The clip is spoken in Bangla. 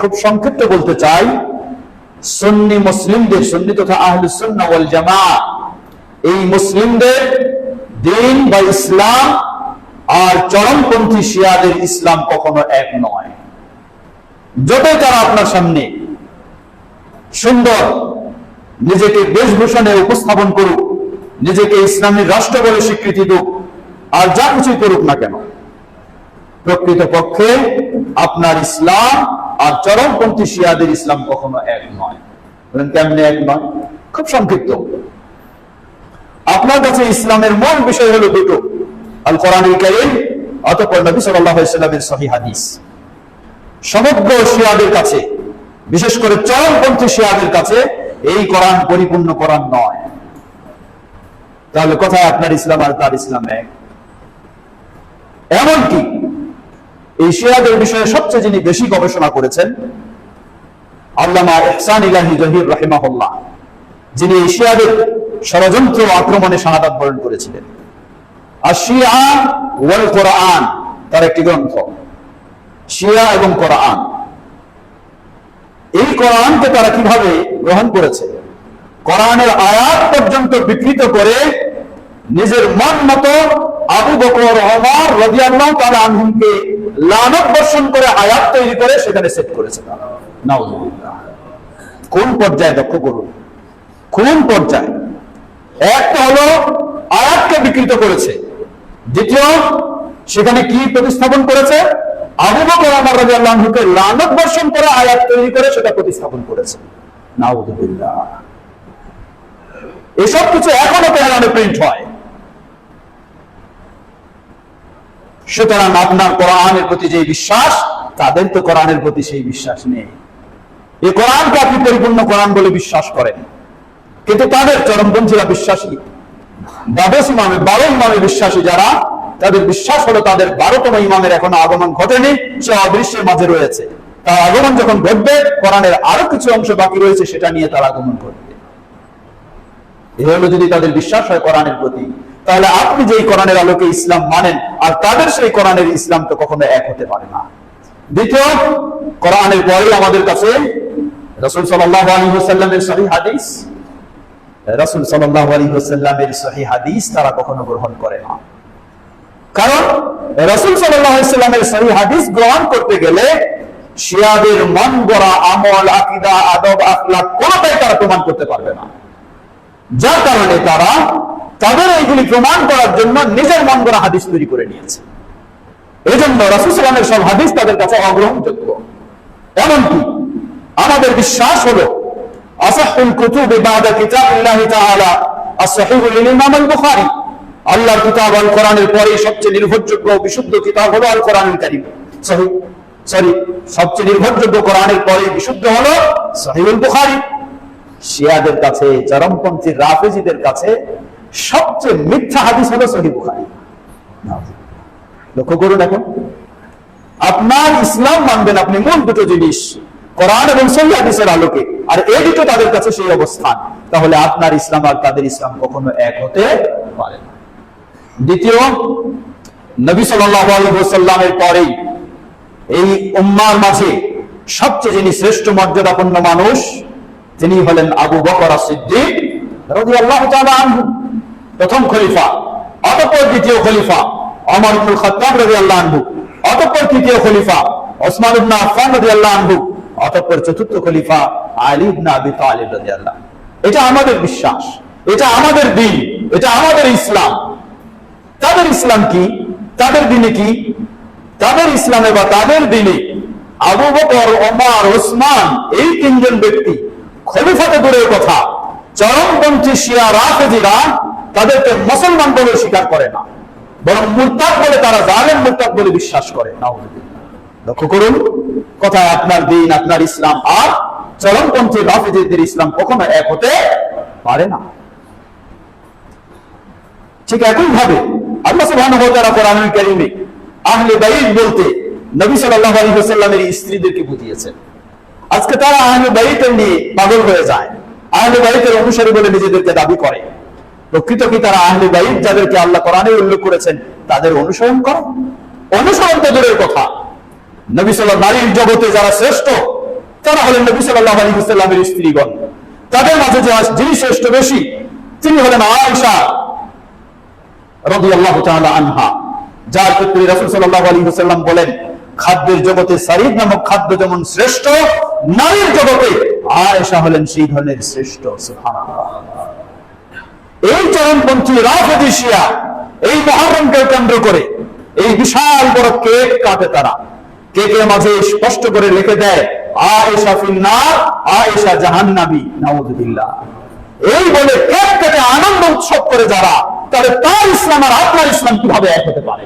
খুব সংক্ষিপ্ত বলতে চাই, সুন্নি মুসলিমদের, সুন্নি তথা আহলুস সুন্নাহ ওয়াল জামাআহ এই মুসলিমদের দিন বা ইসলাম আর চরমপন্থী শিয়াদের ইসলাম কখনো এক নয়। যতই তারা আপনার সামনে সুন্দর নিজেকে বেশভূষণে উপস্থাপন করুক, নিজেকে ইসলামী রাষ্ট্র বলে স্বীকৃতি দুক, আর যা কিছুই করুক না কেন প্রকৃত পক্ষে আপনার ইসলাম আর চরমপন্থী শিয়াদের ইসলাম কখনো এক নয়। কেমনে এক নয়? খুব সংক্ষিপ্ত। আপনার কাছে ইসলামের মূল বিষয় হলো দুটো। আল নবী সাল্লামের হাদিস। সমগ্র শিয়াদের কাছে, বিশেষ করে চরমপন্থী শিয়াদের কাছে, এই কোরআন পরিপূর্ণ কোরআন নয়। তাহলে কোথায় আপনার ইসলাম আর তার ইসলাম এক? এমনকি এই শিয়াদের বিষয়ে সবচেয়ে যিনি বেশি গবেষণা করেছেন আল্লামা ইহসান ইলাহি জহির রাহিমাহুল্লাহ, যিনি এই শিয়াদের ষড়যন্ত্র আক্রমণে শাহাদাত বরণ করেছিলেন। আর ওয়াল কোরআন, তার একটি গ্রন্থ। শিয়া এবং কোরআন। এই কোরআনকে তারা কীভাবে গ্রহণ করেছে? কোরআনের আয়াত পর্যন্ত বিকৃত করে নিজের মন মতো আবু বকর ওমর রাদিয়াল্লাহু লানত বর্ষণ করে আয়াত তৈরি করে সেখানে সেট করেছে কোন পর্যায়ে লক্ষ্য করুন? কোন পর্যায়ে? একটা হলো আয়াতকে বিকৃত করেছে। দ্বিতীয়, সেখানে কি প্রতিস্থাপন করেছে? আবু বকর ওমর রাদিয়াল্লাহু আনহুকে লানত বর্ষণ করে আয়াত তৈরি করে সেটা প্রতিস্থাপন করেছে। নাউজুবিল্লাহ। এসব কিছু এখনও তেহরানে প্রিন্ট হয়। সুতরাং আপনার কোরআনের প্রতি যে বিশ্বাস, তাদের তো কোরআনের প্রতি সেই বিশ্বাস নেই। এই কোরআনকে আপনি পরিপূর্ণ কোরআন বলে বিশ্বাস করেন। কিন্তু তাদের চরমপন্থীরা বিশ্বাসী। দ্বাদশ ইমামে, বারো ইমামে বিশ্বাসী যারা, তাদের বিশ্বাস হলো তাদের বারোতম ইমামের এখনও আগমন ঘটেনি, সে অদৃশ্যের মাঝে রয়েছে। তার আগমন যখন ঘটবে, কোরআনের আরও কিছু অংশ বাকি রয়েছে, সেটা নিয়ে তার আগমন ঘটবে। এ হলো যদি তাদের বিশ্বাস হয় কোরআনের প্রতি। তাহলে আপনি যেই কোরআনের আলোকে ইসলাম মানেন, আর তাদের সেই কোরআনের ইসলাম তো কখনো এক হতে পারে না। দ্বিতীয়, কোরআনের পরে আমাদের কাছে রসুল ওয়াসাল্লামের সহিহ হাদিস। রসুল ওয়াসাল্লামের সহিহ হাদিস তারা কখনো গ্রহণ করে না। কারণ রসুল ওয়াসাল্লামের সহিহ হাদিস গ্রহণ করতে গেলে শিয়াদের মন গড়া, আমল, আকীদা, আদব, আখলাক কোনটাই তারা প্রমাণ করতে পারবে না। যার কারণে তারা তাদের এইগুলি প্রমাণ করার জন্য নিজের মন গড়া হাদিস তৈরি করে নিয়েছে। এই জন্য সব হাদিস তাদের কাছে অগ্রহণযোগ্য। এমনকি আমাদের বিশ্বাস হলো, আসাহুল কুতুব তাআলা ইমাম আল-বুখারী। আল্লাহর কিতাব আল কোরআনের পরে সবচেয়ে নির্ভরযোগ্য বিশুদ্ধ কিতাব হলো আল কোরআনুল কারীম সরি, সবচেয়ে নির্ভরযোগ্য কোরআনের পরে বিশুদ্ধ হলো সহিহুল বুখারী শিয়াদের কাছে, চরমপন্থী রাফেজিদের কাছে সবচেয়ে মিথ্যা হাদিস হলো সহি লক্ষ্য করুন এখন আপনার ইসলাম মানবেন আপনি মূল দুটো জিনিস, কোরআন এবং সহি হাদিসের আলোকে। আর এই দুটো তাদের কাছে সেই অবস্থান। তাহলে আপনার ইসলাম আর তাদের ইসলাম কখনো এক হতে পারে না। দ্বিতীয়, নবী ওয়াসাল্লামের পরেই এই উম্মার মাঝে সবচেয়ে যিনি শ্রেষ্ঠ মর্যাদাপূর্ণ মানুষ, তিনি হলেন আবু বকর সিদ্দিক তাআলা আনহু। প্রথম খলিফা, অতঃপর দ্বিতীয় খলিফা ওমর ইবনুল খাত্তাব রাদিয়াল্লাহু আনহু, অতঃপর তৃতীয় খলিফা ওসমান ইবনে আফফান রাদিয়াল্লাহু আনহু, অতঃপর চতুর্থ খলিফা আলী ইবনে আবি তালিব রাদিয়াল্লাহু এটা আমাদের বিশ্বাস, এটা আমাদের দিন, এটা আমাদের ইসলাম। তাদের ইসলাম কি? তাদের দিনে কি? তাদের ইসলামে বা তাদের দিনে আবু বকর, ওমর, ওসমান এই তিনজন ব্যক্তি খলিফাতে দূরের কথা, চরমপন্থী শিয়া রাফেজিরা তাদেরকে মুসলমান বলে স্বীকার করে না। বরং মুরতাদ বলে তারা জালেম মুরতাদ বলে বিশ্বাস করে। লক্ষ্য করুন, কথায় আপনার দিন, আপনার ইসলাম আর চরমপন্থী রাফেজিদের ইসলাম কখনো এক হতে পারে না। ঠিক একই ভাবে আল্লাহ সুবহানাহু ওয়া তাআলা কোরআনুল কারীমে আহলে বাইত বলতে নবী সাল্লাল্লাহু আলাইহি ওয়াসাল্লামের স্ত্রীদেরকে বুঝিয়েছেন। আজকে তারা আহলে বাইতের নিয়ে পাগল হয়ে যায়। আহলে বাইতের অনুসারী বলে নিজেদেরকে দাবি করে। প্রকৃত কি তারা আহলে বাইত যাদেরকে আল্লাহ কোরআনে উল্লেখ করেছেন, তাদের অনুসরণ করে? অনুসরণ তো দূরের কথা। নবী সাল্লাল্লাহু নারীর জগতে যারা শ্রেষ্ঠ, তারা হলেন নবী সাল্লাহ আলী সাল্লামের স্ত্রীগণ। তাদের মাঝে যে যিনি শ্রেষ্ঠ বেশি, তিনি হলেন আয়েশা রাদিয়াল্লাহু তাআলা আনহা, যার ক্ষেত্রে রাসূল সাল্লাল্লাহু আলাইহি ওয়াসাল্লাম বলেন, খাদ্যের জগতে সারিদ নামক খাদ্য যেমন শ্রেষ্ঠ, নারীর জগতে আয়েশা হলেন সেই ধরনের শ্রেষ্ঠ, সুবহানাল্লাহ। এই চরমপন্থী রাফেদি এই মহারমকে কেন্দ্র করে, এই বিশাল বড় কেক কাটে তারা। কেকের মাঝে স্পষ্ট করে লিখে দেয়, আয়েশা ফিন্নার, আয়েশা জাহান্নাবি নাউযুবিল্লাহ এই বলে কেক কেটে আনন্দ উৎসব করে যারা, তাহলে তার ইসলাম আর আপনার ইসলাম কীভাবে এক হতে পারে?